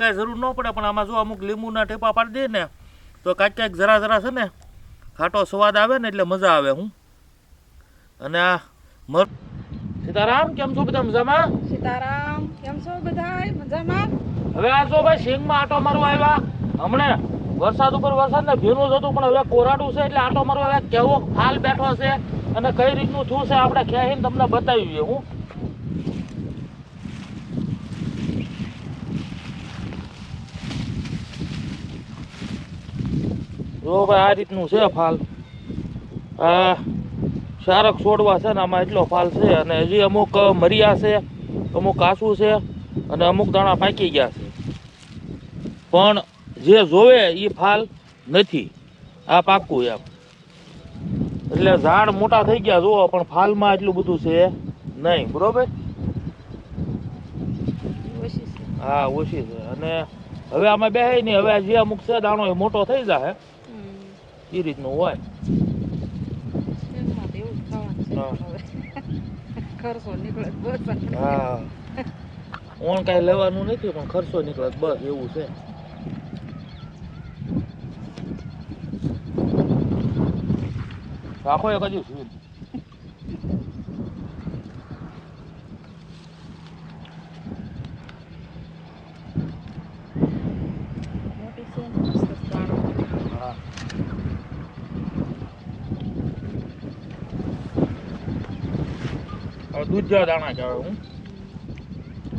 કાંઈ જરૂર ન પડે પણ આમાં જો અમુક લીંબુના ટેપા પાડી દઈએ ને તો કાંઈક કાંઈક જરા જરા છે ને ખાટો સ્વાદ આવે ને એટલે મજા આવે હું. અને આ મર સીતારામ કેમ છો બધા મજામાં? સીતારામ કેમ છો બધા મજામાં? હવે આ જો ભાઈ સિંગમાં આટો મારવા આવ્યા. હમણે વરસાદ ઉપર વરસાદ ને ભીનું જ હતું પણ હવે કોરાડું છે એટલે આટો મારવા આવ્યા. કેવો હાલ બેઠો છે અને કઈ રીતનું થયું છે આપણે ખેહીને તમને બતાવીએ હું. જો ભાઈ આ રીતનું છે ફાલ. આ શારક છોડવા છે ને આમાં એટલો ફાલ છે અને હજી અમુક મરિયા છે અમુક કાસું છે અને અમુક દાણા પાકી ગયા છે. પણ જે જોવે એ ફાલ નથી. આ પાકું એમ. એટલે ઝાડ મોટા થઈ ગયા જુઓ પણ ફાલમાં એટલું બધું છે નહીં. બરોબર? હા ઓછી છે. અને હવે આમાં બે નહીં. હવે જે અમુક છે દાણો એ મોટો થઈ જાય. એ રીતનું હોય. હા. ખર્ચો નીકળે બસ. ઓણ કાંઈ લેવાનું નથી પણ ખર્ચો નીકળે બસ એવું છે. રાખો એક હજુ સુઈ મોટી છે ને મસ્ત દાણો. હા જેવા દાણા કહેવાય હું.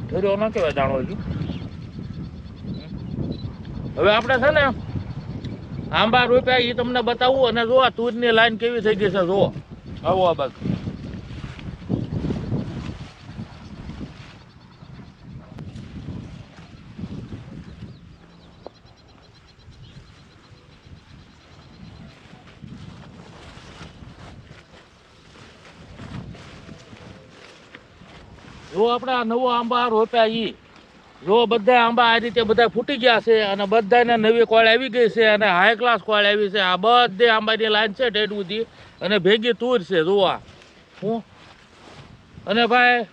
ઠેર્યો ના કહેવાય દાણો હજુ. હવે આપણે છે ને આંબા રોપ્યા એ તમને બતાવું અને જો આ તુરની લાઈન કેવી થઈ ગઈ છે જુઓ આવો આ બાજુ. જો આપણે આ નવો આંબા રોપ્યા ઈ, જો બધા આંબા આ રીતે બધા ફૂટી ગયા છે અને બધાને નવી કોળ આવી ગઈ છે અને હાઈ ક્લાસ કોળ આવી છે. આ બધે આંબાની લાઈન છે ટેટ સુધી અને ભેગી તૂર છે જોવા હું? અને ભાઈ,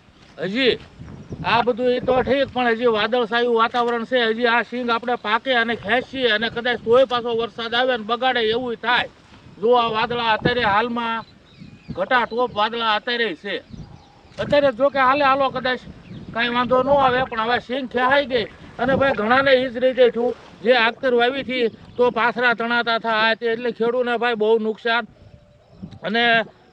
હજી આ બધું એ તો ઠીક, પણ હજી વાદળછાયું વાતાવરણ છે, હજી આ સિંગ આપણે પાકે અને ખેંચીએ અને કદાચ તોય પાછો વરસાદ આવે ને બગાડે એવું થાય. જો આ વાદળા અત્યારે હાલમાં ઘટા ટોપ વાદળા અત્યારે છે. અત્યારે જો કે હાલે હાલો કદાચ કાંઈ વાંધો ન આવે, પણ હવે સિંગ ખેહાઈ ગઈ અને ભાઈ ઘણાને એ જ રીતે થયું. જે આગતર વાવી હતી તો પાથરા તણાતા આ તે એટલે ખેડૂને ભાઈ બહુ નુકસાન. અને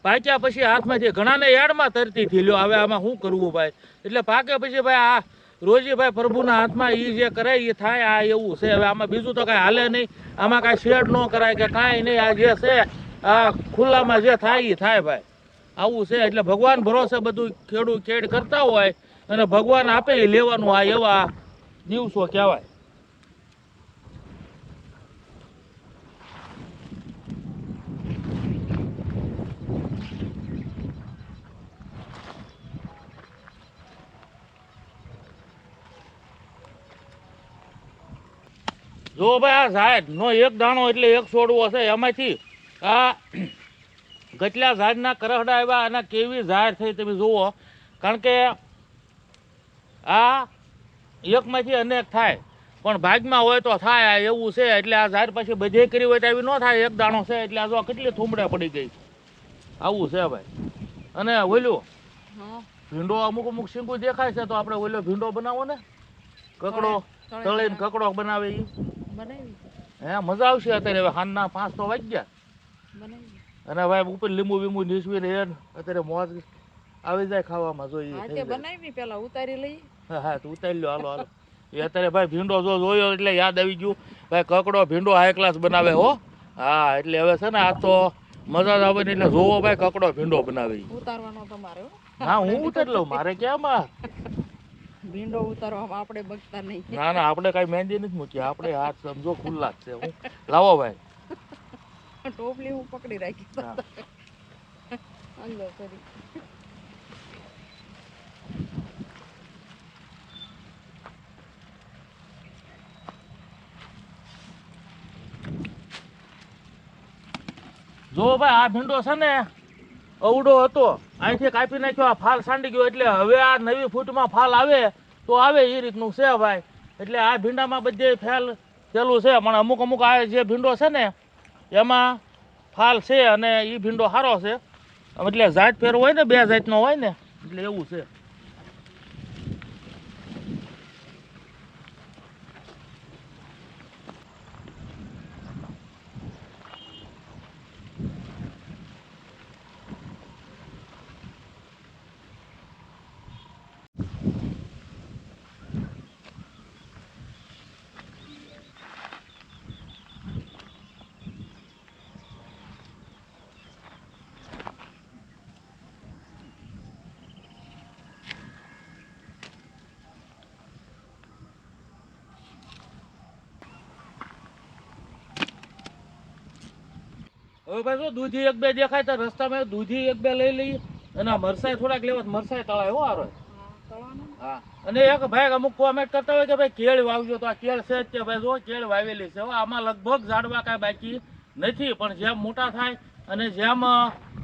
પાક્યા પછી હાથમાંથી ઘણાને યાર્ડમાં તરતી થી લ્યો, હવે આમાં શું કરવું ભાઈ? એટલે પાકે પછી ભાઈ આ રોજી ભાઈ પ્રભુના હાથમાં એ જે કરાય એ થાય, આ એવું છે. હવે આમાં બીજું તો કાંઈ હાલે નહીં. આમાં કાંઈ શેડ ન કરાય કે કાંઈ નહીં. આ જે છે, આ ખુલ્લામાં જે થાય એ થાય ભાઈ. આવું છે એટલે ભગવાન ભરોસે બધું ખેડૂત ખેડ કરતા હોય અને ભગવાન આપે લેવાનું આ એવા દિવસો કહેવાય. જો ભાઈ આ સાહેબ નો એક દાણો એટલે એક છોડવો છે, એમાંથી આ કેટલા ઝાડના કરહડા આવ્યા અને કેવી ઝાડ થઈ તમે જુઓ. કારણ કે આ એકમાંથી અનેક થાય. પણ ભાગમાં હોય તો થાય આ એવું છે. એટલે આ ઝાડ પછી બધે કરી હોય તો આવી ન થાય. એક દાણો છે એટલે આ જો કેટલી થૂમડે પડી ગઈ. આવું છે ભાઈ. અને ઓલું ભીંડો અમુક અમુક શીંગું દેખાય છે તો આપણે ઓલો ભીંડો બનાવો ને. કકડો તળે- તળીને કકડો બનાવે એ હે મજા આવશે અત્યારે. હવે હાનના પાંચ તો વાગ્યા. અને ભાઈ ઉપર લીંબુ બીંબુ નીસવી ને અત્યારે મોજ આવી જાય ખાવામાં જોઈએ બનાવી પેલા ઉતારી લઈ. હા હા તો ઉતારી લો હાલો હાલો. એ અત્યારે ભાઈ ભીંડો જો જોયો એટલે યાદ આવી ગયું. ભાઈ કકડો ભીંડો હાઈ ક્લાસ બનાવે હો. હા એટલે હવે છે ને આ તો મજા આવે ને એટલે જોવો ભાઈ કકડો ભીંડો બનાવે ઉતારવાનો તમારે હો. હા હું ઉતારી લઉં મારે ક્યાં માં ભીંડો ઉતારવામાં આપણે બગતા નહીં. ના ના આપણે કાંઈ મહેંદી નથી મૂકી આપણે હાથ સમજો ખુલ્લા જ છે. હું લાવો ભાઈ. ટોપલી હું પકડી રાખી. અંદર કરી. જો ભાઈ આ ભીંડો છે ને અવડો હતો. અહીંથી કાપી નાખ્યો આ ફાલ સાંડી ગયો. એટલે હવે આ નવી ફૂટમાં ફાલ આવે તો આવે એ રીતનું છે ભાઈ. એટલે આ ભીંડામાં બધે ફેલ પેલું છે. પણ અમુક અમુક આ જે ભીંડો છે ને એમાં ફાલ છે અને એ ભીંડો સારો છે. એટલે જાત ફેર હોય ને, બે જાતનો હોય ને, એટલે એવું છે. હવે ભાઈ શું, દૂધી એક બે દેખાય તો રસ્તામાં દૂધી એક બે લઈ લઈએ. અને આ મરસાઈ થોડાક લેવા મરસાઈ તળાય હો આરો હા. અને એક ભાઈ અમુક કોમેન્ટ કરતા હોય કે ભાઈ કેળ વાવજો તો આ કેળ છે જ કે ભાઈ જો, કેળ વાવેલી છે આમાં લગભગ ઝાડવા કાંઈ બાકી નથી, પણ જેમ મોટા થાય અને જેમ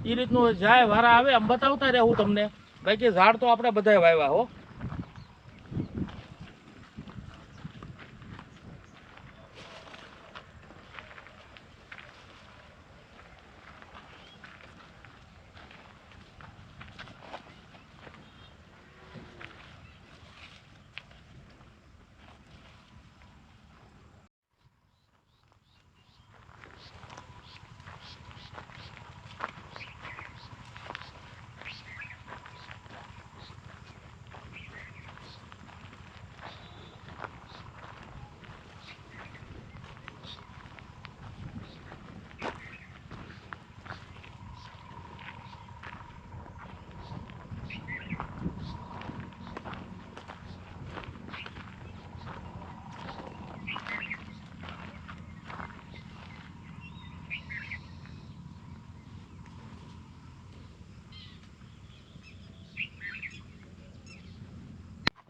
એ રીતનું જાય વારા આવે એમ બતાવતા રહે હું તમને. બાકી ઝાડ તો આપણે બધાય વાવ્યા હો.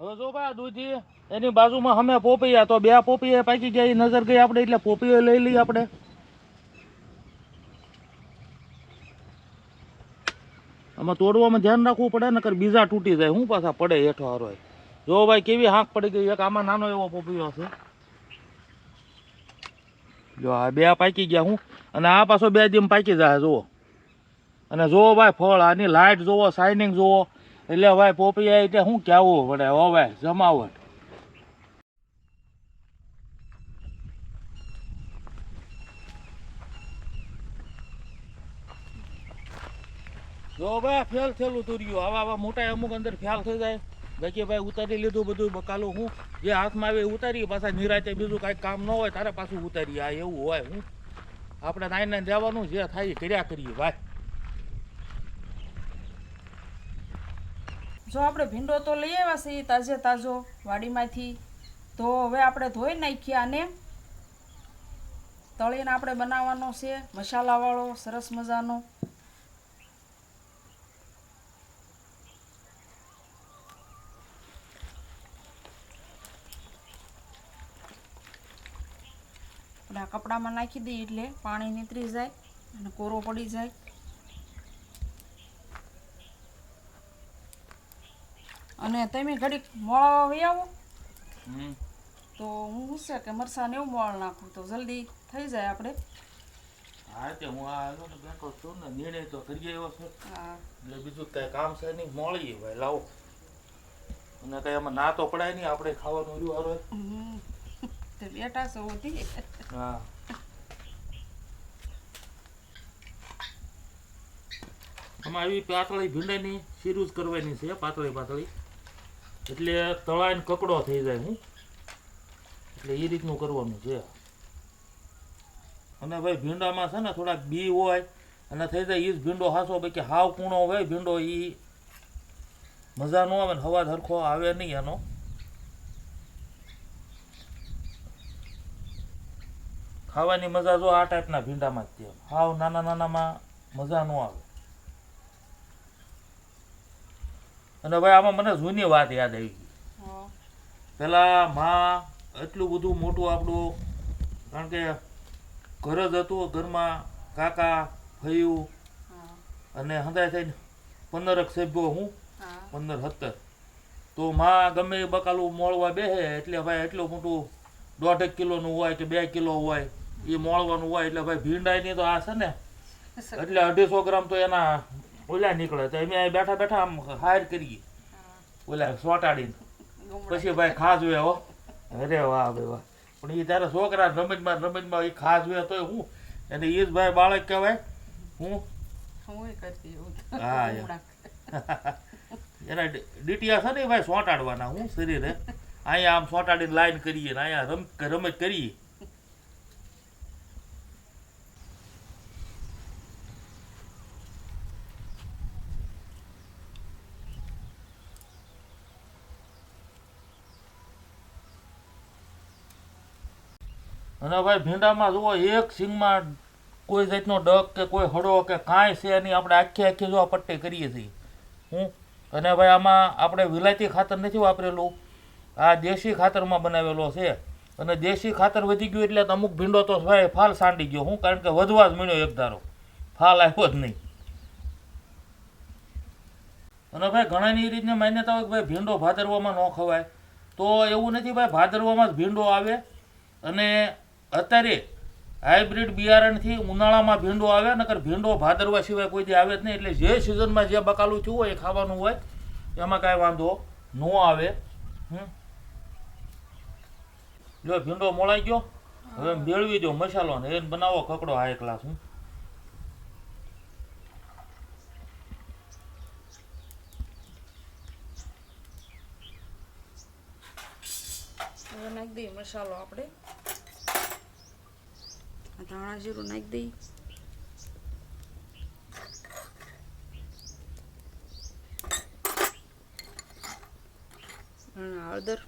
હવે જો ભાઈ દૂધી, એની બાજુમાં અમે પોપૈયા, તો બે પોપૈયા પાકી ગયા નજર ગઈ આપણે, એટલે પોપૈયો લઈ લઈએ આપણે. આમાં તોડવામાં ધ્યાન રાખવું પડે, નકર બીજા તૂટી જાય, હું પાછા પડે હેઠો હારો જો ભાઈ કેવી હાંક પડી ગઈ, એક આમાં નાનો એવો પોપૈયો છે જો આ બે પાકી ગયા હું, અને આ પાછો બે દિન પાકી જાય, જુઓ. અને જુઓ ભાઈ ફળ, આની લાઇટ જુઓ શાઇનિંગ જુઓ એટલે ભાઈ પોપૈયા એટલે શું કહેવું પડે? હો ભાઈ જમાવટ. જો ભાઈ ફેલ થયેલું તુર્યું આવા આવા મોટા અમુક અંદર ફેલ થઈ જાય. બાકી ભાઈ ઉતારી લીધું બધું, બકાલું હું. જે હાથમાં આવે ઉતારી, પાછા નિરાતે બીજું કાંઈ કામ ન હોય, તારે પાછું ઉતારી. આ એવું હોય, હું. આપણે નાઈ નાઈ જવાનું, જે થાય કર્યા કરીએ, ભાઈ. જો આપણે ભીંડો તો લઈ આવ્યા છીએ તાજે તાજો વાડીમાંથી, તો હવે આપણે ધોઈ નાખીએ અને તળીને આપણે બનાવવાનો છે, મસાલાવાળો, સરસ મજાનો. આપણે આ કપડામાં નાખી દઈએ એટલે પાણી નીતરી જાય અને કોરો પડી જાય. અને તમે ઘડીક મોળા વહી આવો. તો હું શું કે મરસાને એવું મોળ નાખું? તો જલ્દી થઈ જાય આપણે. હા તે હું આ આવ્યો ને બેઠો છું ને નિર્ણય તો કરી આવ્યો છે. એટલે બીજું કઈ કામ છે નહીં મળીએ ભાઈ લાવો. અને કઈ એમાં ના તો પડાય નહીં આપણે ખાવાનું રહ્યું હારો તે બેઠા છો હોતી હા. આમાં આવી પાતળી ભીંડાની જ કરવાની છે પાતળી પાતળી. એટલે તળાઈને કકડો થઈ જાય હું. એટલે એ રીતનું કરવાનું છે. અને ભાઈ ભીંડામાં છે ને થોડાક બી હોય, અને થઈ જાય એ જ ભીંડો હાસો કે હાવ કૂણો હોય, ભીંડો એ મજા ન આવે ને હવા ધરખો આવે નહીં એનો. ખાવાની મજા જો આ ટાઈપના ભીંડામાં જ છે. હાવ નાના નાનામાં મજા ન આવે. અને ભાઈ આમાં મને જૂની વાત યાદ આવી ગઈ. પેલા માં એટલું બધું મોટું આપણું કારણ કે ઘર જ હતું ઘરમાં કાકા ભયું અને હંધાય થઈને પંદરક સભ્યો હું પંદર સત્તર. તો માં ગમે એ બકાલું મોળવા બેસે એટલે ભાઈ એટલું મોટું દોઢેક કિલોનું હોય કે બે કિલો હોય એ મોળવાનું હોય એટલે ભાઈ ભીંડાઈની તો આ છે ને. એટલે અઢીસો ગ્રામ તો એના ઓલા નીકળે તો અમે બેઠા બેઠા આમ હાર કરીએ. ઓલા સોટાડીને. પછી ભાઈ ખાસ હોય હો. અરે વાહ ભાઈ વાહ. પણ એ તારા છોકરા રમતમાં રમતમાં એ ખાસ હોય તોય હું? અને એ જ ભાઈ બાળક કહેવાય? હું? હું. એના ડીટીયા છે ને ભાઈ સોટાડવાના. હું શરીરે. અહીંયા આમ સોટાડીને લાઈન કરીએ ને અહીંયા રમ રમત કરીએ. અને ભાઈ ભીંડામાં જુઓ, એક સિંગમાં કોઈ જાતનો ડગ કે કોઈ હળો કે કાંઈ છે નહીં, આપણે આખી આખી જો પટ્ટી કરીએ છીએ. હું? અને ભાઈ આમાં આપણે વિલાયતી ખાતર નથી વાપરેલું. આ દેશી ખાતરમાં બનાવેલો છે. અને દેશી ખાતર વધી ગયું એટલે અમુક ભીંડો તો ભાઈ ફાલ સાંડી ગયો. હું? કારણ કે વધવા જ મળ્યો એક ધારો. ફાલ આવ્યો જ નહીં. અને ભાઈ ઘણાની રીતની માન્યતા હોય કે ભાઈ ભીંડો ભાદરવામાં ન ખવાય. તો એવું નથી ભાઈ ભાદરવામાં જ ભીંડો આવે. અને અત્યારે હાઇબ્રિડ બિયારણથી ઉનાળામાં ભીંડો આવે, નકર ભીંડો ભાદરવા સિવાય કોઈ દી આવે જ નહીં. એટલે જે સિઝનમાં જે બકાલું થયું હોય એ ખાવાનું હોય, એમાં કાંઈ વાંધો ન આવે. જો ભીંડો મોળાઈ ગયો, હવે મેળવી દો મસાલો ને એને બનાવો કકડો હાઈ ક્લાસ હું નાખી દઈએ મસાલો આપણે. ધાણા જીરું નાખી દઈ. હળદર.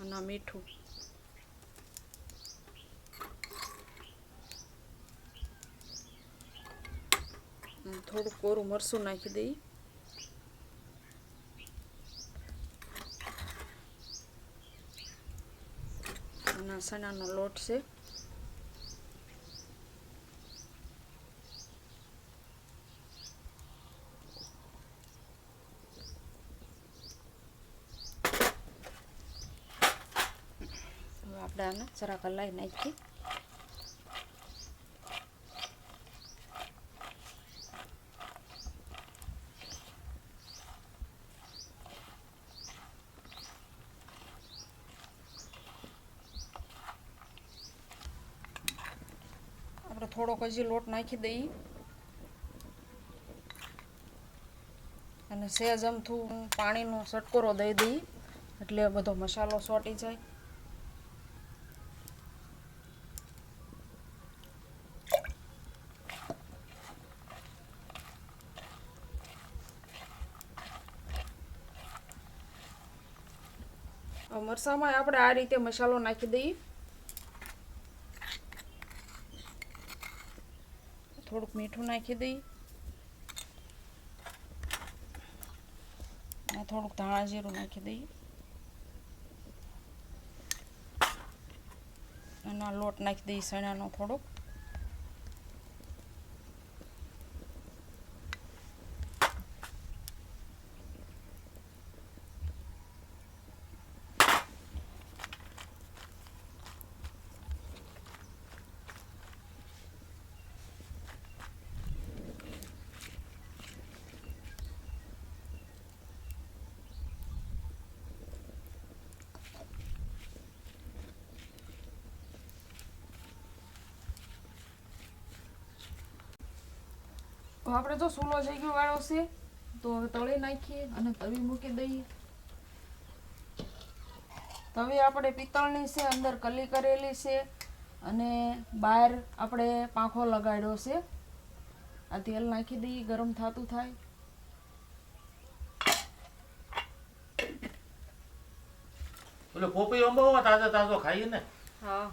અને મીઠું. થોડું કોરું મરસું નાખી દઈએ ચણાનો લોટ છે આપણે આને જરાક હલાવી નાખીએ થોડોક હજી લોટ નાખી દઈ. અને સહેજ અમથું પાણીનો સટકોરો દઈ દઈ. એટલે બધો મસાલો સોટી જાય. મરસામાં આપણે આ રીતે મસાલો નાખી દઈએ થોડુંક મીઠું નાખી દઈએ અને થોડુંક ધાણા જીરું નાખી દઈએ અને લોટ નાખી દઈએ સણાનો થોડોક. આપણે જો સૂલો થઈ ગયો વાળો છે તો હવે તળી નાખીએ અને તવી મૂકી દઈએ. તવી આપણે પિત્તળની છે અંદર કલી કરેલી છે અને બહાર આપણે પાંખો લગાડ્યો છે. આ તેલ નાખી દઈએ ગરમ થતું થાય. એટલે પોપી અંબો તાજો તાજો ખાઈએ ને? હા.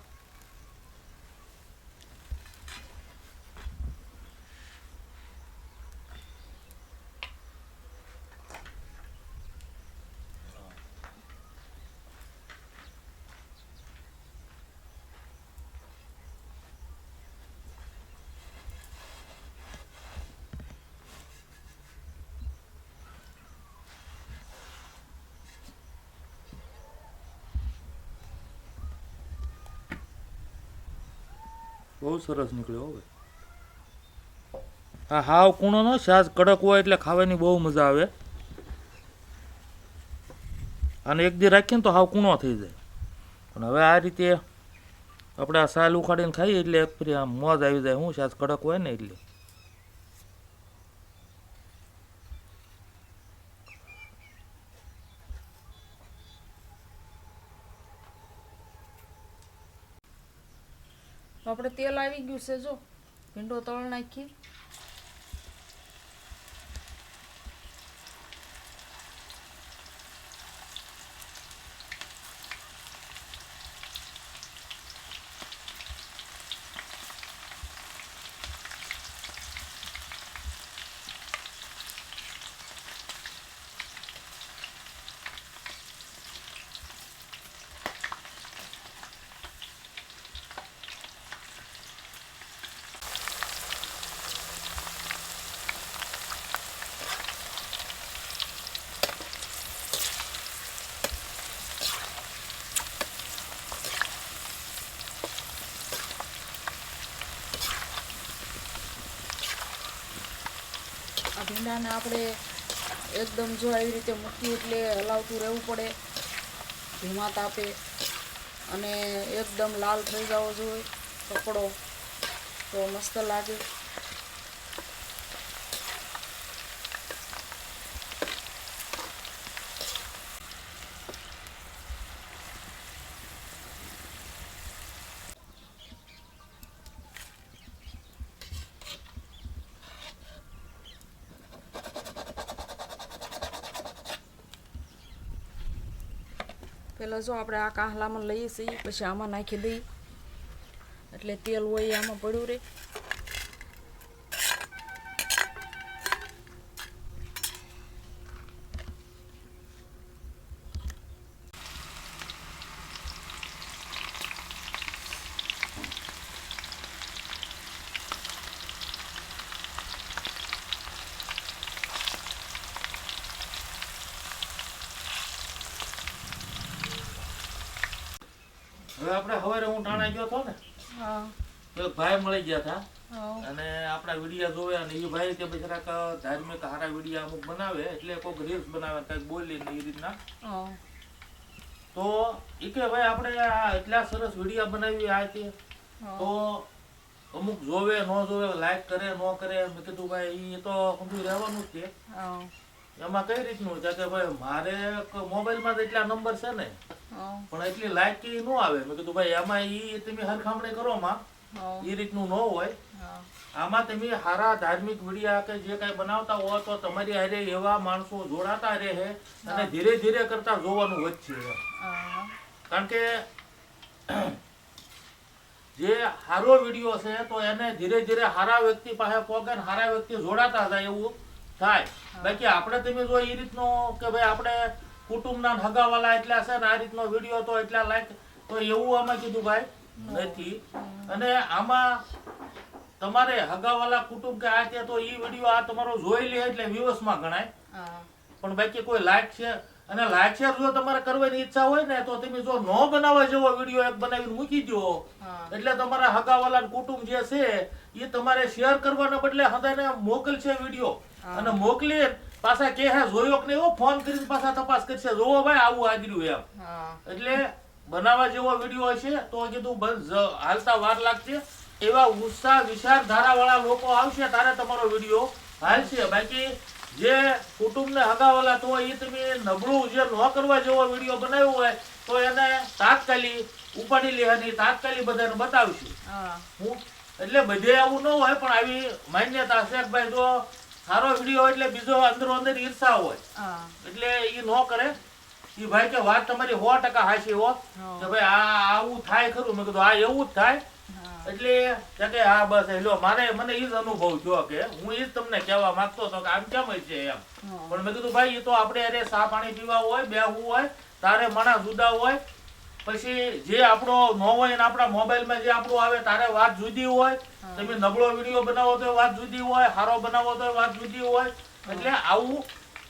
બહુ સરસ નીકળ્યો હવે હા હાવ કૂણો નો સાજ કડક હોય એટલે ખાવાની બહુ મજા આવે. અને એક દી રાખીએ ને તો હાવ કૂણો થઈ જાય. પણ હવે આ રીતે આપણે આ સાલ ઉખાડીને ખાઈએ એટલે એક ફરી આમ મોજ આવી જાય. હું સાજ કડક હોય ને એટલે. તો આપણે તેલ આવી ગયું છે જો. ભીંડો તળ નાખી આ ભીંડાને આપણે એકદમ જો આવી રીતે મૂકી એટલે હલાવતું રહેવું પડે. ધીમા તાપે અને એકદમ લાલ થઈ જવો જોઈએ કપડો. તો મસ્ત લાગે. પહેલાં જો આપણે આ કાહલામાં લઈએ છીએ, પછી આમાં નાખી દઈએ. એટલે તેલ હોય આમાં પડ્યું રહે હવે આપણે સવારે હું ટાણા ગયો હતો ને હા તો એક ભાઈ મળી ગયા હતા. અને આપણા વિડીયા જોવે અને એ ભાઈ કે ભાઈ જરાક ધાર્મિક હારા વિડીયા અમુક બનાવે એટલે કોઈક રીલ્સ બનાવે કંઈક બોલી ને એ રીતના. તો એ કે ભાઈ આપણે આ એટલા સરસ વિડીયા બનાવી આ કે. તો અમુક જોવે ન જોવે લાઈક કરે ન કરે. મેં કીધું ભાઈ એ તો સમજુ રહેવાનું જ છે. એમાં કઈ રીતનું? છે કે ભાઈ મારે મોબાઈલમાં તો એટલા નંબર છે ને. પણ એટલી લાઈક કે ન આવે. મેં કીધું ભાઈ એમાં એ તમે હરખામણી કરો માં. એ રીતનું ન હોય. આમાં તમે સારા ધાર્મિક વિડીયા કે જે કાંઈ બનાવતા હો તો તમારી હારે એવા માણસો જોડાતા રહે અને ધીરે ધીરે કરતા જોવાનું વધશે કારણ કે જે સારો વીડિયો છે તો એને ધીરે ધીરે સારા વ્યક્તિ પાસે પહોંચે સારા વ્યક્તિ જોડાતા થાય એવું થાય. બાકી આપણે તમે જો એ રીતનો કે ભાઈ આપણે કુટુંબના હગાવાલા એટલા છે ને આ રીતનો વીડિયો તો એટલા લાઈક તો એવું આમાં કીધું ભાઈ. નથી. અને આમાં તમારે હગાવાલા કુટુંબ કે આ તે તો ઈ વીડિયો આ તમારો જોઈ લે એટલે વ્યૂઅર્સમાં ગણાય. પણ બાકી કોઈ લાઈક છે? અને લાઈક શેર જો તમારે કરવાની ઈચ્છા હોય ને તો તમે જો નો બનાવવા જેવો વીડિયો એક બનાવીને મૂકી દો એટલે તમારા હગાવાલા કુટુંબ જે છે એ તમારે શેર કરવાના બદલે હદાને મોકલશે વીડિયો. અને મોકલી પાછા કે હે જોયો કે નહીં? એવો ફોન કરીને પાછા તપાસ કરશે. જોવો ભાઈ આવું આગર્યું એમ. એટલે બનાવવા જેવો વીડિયો હશે તો કીધું બસ હાલતા વાર લાગશે. એવા ઉત્સાહ વિચારધારા વાળા લોકો આવશે તારે તમારો વીડિયો હાલશે બાકી જે કુટુંબને હગાવાલા તો એ તમે નબળું જે ન કરવા જેવો વીડિયો બનાવ્યો હોય તો એને તાત્કાલિક ઉપાડી લેવાની તાત્કાલિક બધાને બતાવશે. હું. એટલે બધે આવું ન હોય પણ આવી માન્યતા છે કે ભાઈ જો સારો વીડિયો એટલે બીજો અંદરો અંદર ઈર્ષા હોય. એટલે એ ન કરે. એ ભાઈ કે વાત તમારી સો ટકા હાચી હો. કે ભાઈ આ આવું થાય ખરું? મેં કીધું આ એવું જ થાય. એટલે કે હા બસ એ મારે મને એ જ અનુભવ થયો કે હું એ જ તમને કહેવા માંગતો હતો કે આમ કેમ છે એમ. પણ મેં કીધું ભાઈ એ તો આપણે અરે સા પાણી પીવા હોય બેહવું હોય તારે માણસ જુદા હોય પછી જે આપણો ન હોય ને આપણા મોબાઈલમાં જે આપણું આવે તારે વાત જુદી હોય તમે નબળો વીડિયો બનાવો તો વાત જુદી હોય હારો બનાવો તો વાત જુદી હોય. એટલે આવું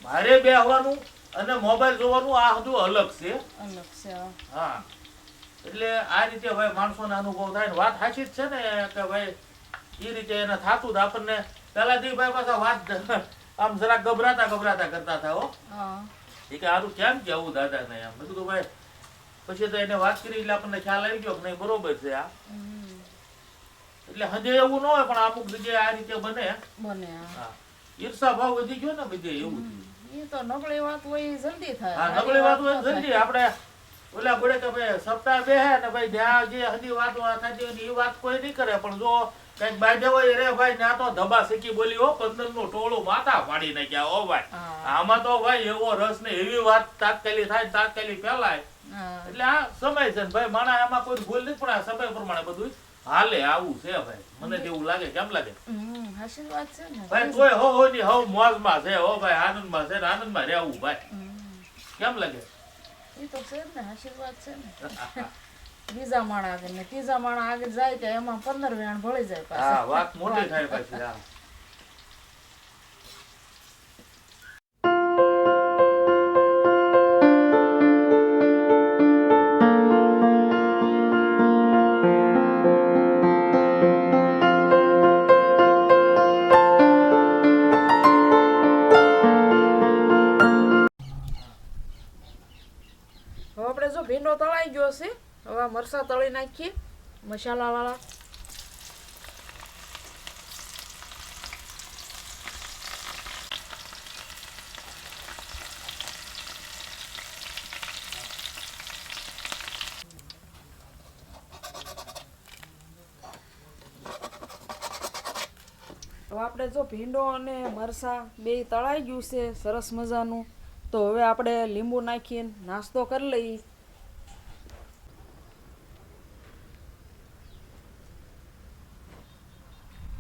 મારે બેહવાનું અને મોબાઈલ જોવાનું આ બધું અલગ છે. અલગ છે હા. એટલે આ રીતે ભાઈ માણસોને અનુભવ થાય ને વાત સાચી જ છે ને કે ભાઈ એ રીતે એને થાતું જ આપણને. પહેલાથી ભાઈ પાછા વાત આમ જરાક ગભરાતા ગભરાતા કરતા હતા હો. એ કે સારું કેમ કેવું દાદાને એમ. મેં કીધું ભાઈ પછી તો એને વાત કરી એટલે આપણને ખ્યાલ આવી ગયો કે નહીં બરોબર છે આ. એટલે હજે એવું ન હોય પણ અમુક જગ્યાએ આ રીતે બને. બને ઈર્ષા ભાવ વધી ગયો ને બધે એવું. થયું. એ તો નબળી વાત હોય જલ્દી થાય. હા નબળી વાત હોય ને જલ્દી. આપણે ઓલા બોલે કે ભાઈ સપ્તાહ બે હે ને ભાઈ જ્યાં જે હજી વાત થતી હોય એ વાત કોઈ નહીં કરે. પણ જો કંઈક બાજે હોય રે ભાઈ ના તો ધબા શીખી બોલી હો પંદરનું ટોળું માથા પાડી નાખ્યા ઓ ભાઈ. આમાં તો ભાઈ એવો રસ ને એવી વાત તાત્કાલિક થાય તાત્કાલી તાત્કાલિક ફેલાય. એટલે આ સમય છે ને ભાઈ માણા એમાં કોઈ ભૂલ નહીં પણ આ સમય પ્રમાણે બધું હાલે આવું છે ભાઈ. મને તેવું લાગે. કેમ લાગે? હમ હાચી વાત છે ને. ભાઈ તોય હો હો ની હવ મોજમાં છે. હો ભાઈ આનંદમાં છે ને આનંદમાં રહેવું ભાઈ. કેમ લાગે? એ તો છે ને આશીર્વાદ છે ને. બીજા માણા આગળ ને ત્રીજા માણા આગળ જાય તો એમાં પંદર વેણ ભળી જાય પાછા. હા વાત મોટી થાય પછી હા. ભીંડો તળાઈ ગયો છે. હવે મરચાં તળી નાખીએ. મસાલા વાળા. હવે આપણે જો ભીંડો અને મરસા બે તળાઈ ગયું છે. સરસ મજાનું. તો હવે આપણે લીંબુ નાખીને નાસ્તો કરી લઈએ.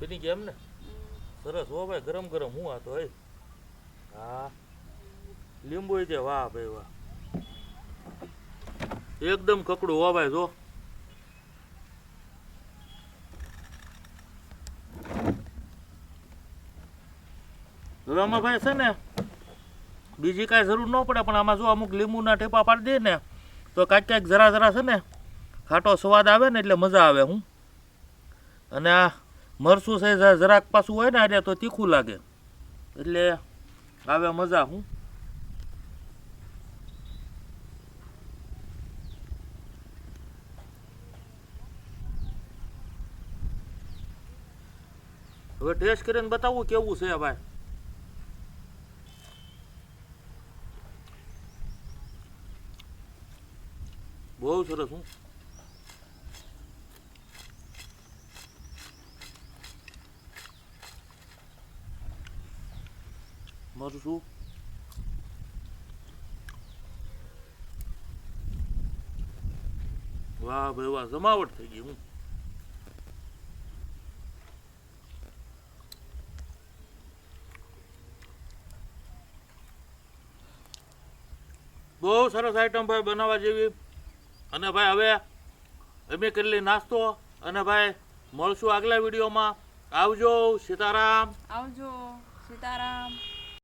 બની કેમ ને? સરસ. હો ભાઈ, ગરમ ગરમ. હું આ તો હે. લીંબુ છે વાહ ભાઈ, વાહ. એકદમ કકડું. હો ભાઈ, જો. હવે છે ને, બીજી કાંઈ જરૂર ન પડે, પણ આમાં જો અમુક લીંબુના ઠેપા પાડી દે ને, તો કાંઈક કાંઈક જરા જરા છે ને, ખાટો સ્વાદ આવે ને એટલે મજા આવે, હું. અને આ મરચું છે, જરાક પાછું હોય ને આજે તો તીખું લાગે. એટલે આવે મજા, હું. હવે ટેસ્ટ કરીને બતાવું કેવું છે ભાઈ. બહુ સરસ, હું. મરચું વાહ ભાઈ વાહ જમાવટ થઈ ગઈ હું બહુ સરસ આઈટમ ભાઈ બનાવવા જેવી. અને ભાઈ હવે અમે કેટલી નાસ્તો અને ભાઈ મળશું આગલા વિડીયોમાં. આવજો, સીતારામ. આવજો, સીતારામ.